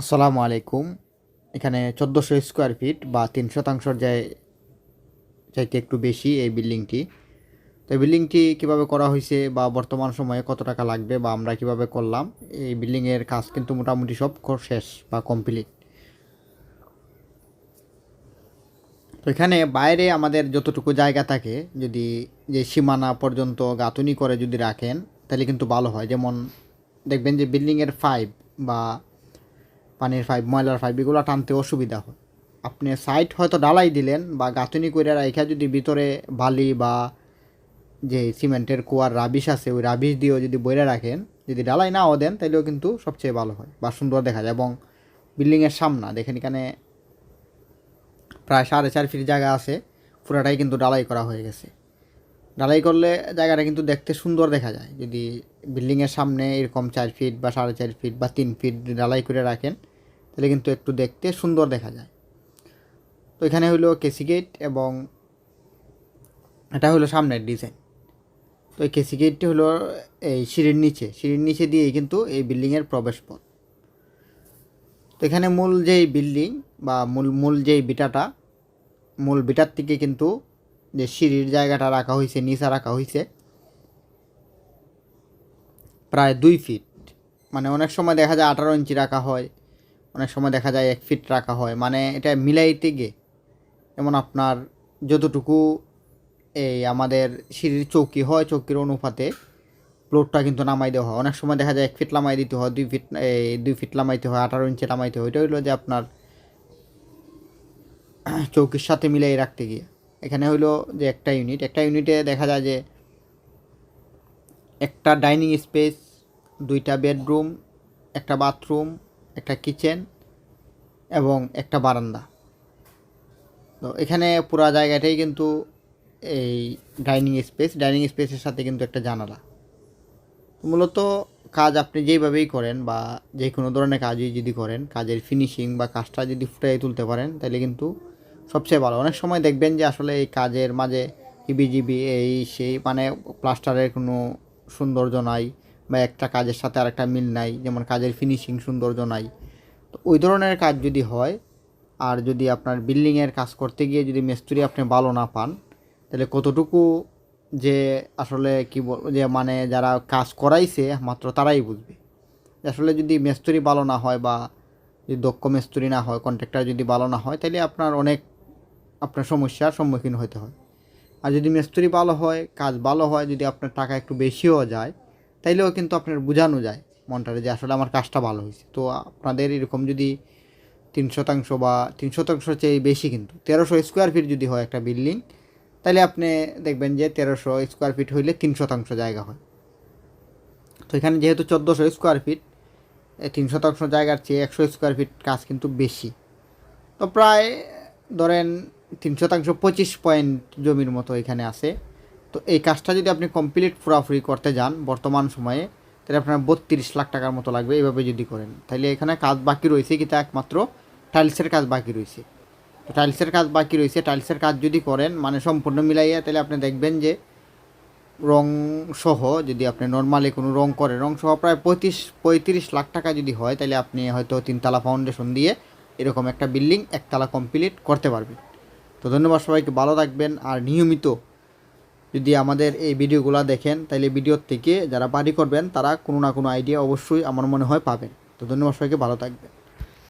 আসসালামু আলাইকুম। এখানে চোদ্দোশো স্কোয়ার ফিট বা তিন শতাংশর যে চাইতে একটু বেশি এই বিল্ডিংটি। তো বিল্ডিংটি কীভাবে করা হয়েছে বা বর্তমান সময়ে কত টাকা লাগবে বা আমরা কীভাবে করলাম, এই বিল্ডিংয়ের কাজ কিন্তু মোটামুটি সব শেষ বা কমপ্লিট। তো এখানে বাইরে আমাদের যতটুকু জায়গা থাকে, যদি যে সীমানা পর্যন্ত গাঁথুনি করে যদি রাখেন, তাহলে কিন্তু ভালো হয়। যেমন দেখবেন যে বিল্ডিংয়ের ফাইভ বা পানির পাইপ ময়লার পাইপ এগুলো টানতে অসুবিধা হয়। আপনি সাইড হয়তো ডালাই দিলেন বা গাঁথুনি করে রাখা যদি ভিতরে বালি বা যে সিমেন্টের কুয়ার রাবিশ আছে, ওই রাবিশ দিয়েও যদি বইরে রাখেন, যদি ডালাই নাও দেন তাহলেও কিন্তু সবচেয়ে ভালো হয়। বা সুন্দর দেখা যায় এবং বিল্ডিংয়ের সামনা, দেখেন এখানে প্রায় সাড়ে চার ফিট জায়গা আছে, পুরাটাই কিন্তু ডালাই করা হয়ে গেছে। ডালাই করলে জায়গাটা কিন্তু দেখতে সুন্দর দেখা যায়। যদি বিল্ডিংয়ের সামনে এরকম চার ফিট বা সাড়ে চার ফিট বা তিন ফিট ডালাই করে রাখেন তাহলে কিন্তু একটু দেখতে সুন্দর দেখা যায়। তো এখানে হলো কেসি গেট এবং এটা হলো সামনের ডিজাইন তো এই কেসি গেটটি হলো এই সিঁড়ির নিচে। সিঁড়ির নিচে দিয়েই কিন্তু এই বিল্ডিংয়ের প্রবেশ পথ তো এখানে মূল যেই বিল্ডিং বা মূল মূল যেই বিটাটা, মূল বিটার থেকে কিন্তু যে সিঁড়ির জায়গাটা রাখা হয়েছে নিচা রাখা হয়েছে প্রায় দুই ফিট মানে অনেক সময় দেখা যায় আঠারো ইঞ্চি রাখা হয়। অনেক সময় দেখা যায় এক ফিট রাখা হয়। মানে এটা মিলাইতে গিয়ে যেমন আপনার যতটুকু এই আমাদের সিঁড়ির চৌকি হয়, চৌকির অনুপাতে প্লোটটা কিন্তু নামাই দেওয়া হয়। অনেক সময় দেখা যায় এক ফিট নামাই দিতে হয়, দুই ফিট, এই দুই ফিট নামাইতে হয়, আঠারো ইঞ্চি নামাইতে হয়। এটা হইল যে আপনার চৌকির সাথে মিলাই রাখতে গিয়ে। এখানে হইল যে একটা ইউনিট। একটা ইউনিটে দেখা যায় যে একটা ডাইনিং স্পেস, দুইটা বেডরুম, একটা বাথরুম একটা কিচেন এবং একটা বারান্দা। তো এখানে পুরা জায়গাটাই কিন্তু এই ডাইনিং স্পেস। ডাইনিং স্পেসের সাথে কিন্তু একটা জানালা। মূলত কাজ আপনি যেইভাবেই করেন বা যে কোনো ধরনের কাজই যদি করেন, কাজের ফিনিশিং বা কাজটা যদি ফুটাই তুলতে পারেন, তাহলে কিন্তু সবচেয়ে ভালো। অনেক সময় দেখবেন যে আসলে এই কাজের মাঝে হিবিজিবি, এই সেই মানে প্লাস্টারের কোনো সৌন্দর্য নাই। বা একটা কাজের সাথে আরেকটা মিল নাই, যেমন কাজের ফিনিশিং সৌন্দর্য নাই। তো ওই ধরনের কাজ যদি হয়, আর যদি আপনার বিল্ডিংয়ের কাজ করতে গিয়ে যদি মিস্ত্রি আপনি ভালো না পান, তাহলে কতটুকু যে আসলে কি বল, যে মানে যারা কাজ করাইছে, মাত্র তারাই বুঝবে। আসলে যদি মিস্ত্রি ভালো না হয় বা যদি দক্ষ মিস্ত্রি না হয় কন্ট্রাক্টর যদি ভালো না হয়, তাহলে আপনার অনেক, আপনার সমস্যার সম্মুখীন হতে হয়। আর যদি মিস্ত্রি ভালো হয়, কাজ ভালো হয়, যদি আপনার টাকা একটু বেশিও যায় তাইলেও কিন্তু আপনার বোঝানো যায় মনটারে যে আসলে আমার কাজটা ভালো হয়েছে। তো আপনাদের এরকম যদি তিন শতাংশ বা তিন শতাংশ চেয়ে বেশি কিন্তু তেরোশো স্কোয়ার ফিট যদি হয় একটা বিল্ডিং তাহলে আপনি দেখবেন যে তেরোশো স্কোয়ার ফিট হইলে তিন শতাংশ জায়গা হয়। তো এখানে যেহেতু চোদ্দোশো স্কোয়ার ফিট তিন শতাংশ জায়গার চেয়ে একশো স্কোয়ার ফিট কাজ কিন্তু বেশি। তো প্রায় ধরেন তিন শতাংশ পঁচিশ পয়েন্ট জমির মতো এখানে আছে। তো এই কাজটা যদি আপনি কমপ্লিট পুরাপুরি করতে যান বর্তমান সময়ে, তাহলে আপনার বত্রিশ লাখ টাকার মতো লাগবে এইভাবে যদি করেন। তাহলে এখানে কাজ বাকি রয়েছে কিন্তু একমাত্র টাইলসের কাজ বাকি রয়েছে। তো টাইলসের কাজ বাকি রয়েছে, টাইলসের কাজ যদি করেন মানে সম্পূর্ণ মিলাইয়া তাহলে আপনি দেখবেন যে রং সহ যদি আপনি নর্মালি কোনো রং করেন, রং সহ প্রায় পঁয়ত্রিশ পঁয়ত্রিশ লাখ টাকা যদি হয় তাহলে আপনি হয়তো তিনতলা ফাউন্ডেশন দিয়ে এরকম একটা বিল্ডিং একতলা কমপ্লিট করতে পারবেন। তো ধন্যবাদ সবাইকে, ভালো থাকবেন আর নিয়মিত যদি আমাদের এই ভিডিওগুলো দেখেন তাহলে ভিডিওর থেকে যারা বাড়ি করবেন, তারা কোনো না কোনো আইডিয়া অবশ্যই আমার মনে হয় পাবেন। তো ধন্যবাদ সবাইকে, ভালো থাকবেন।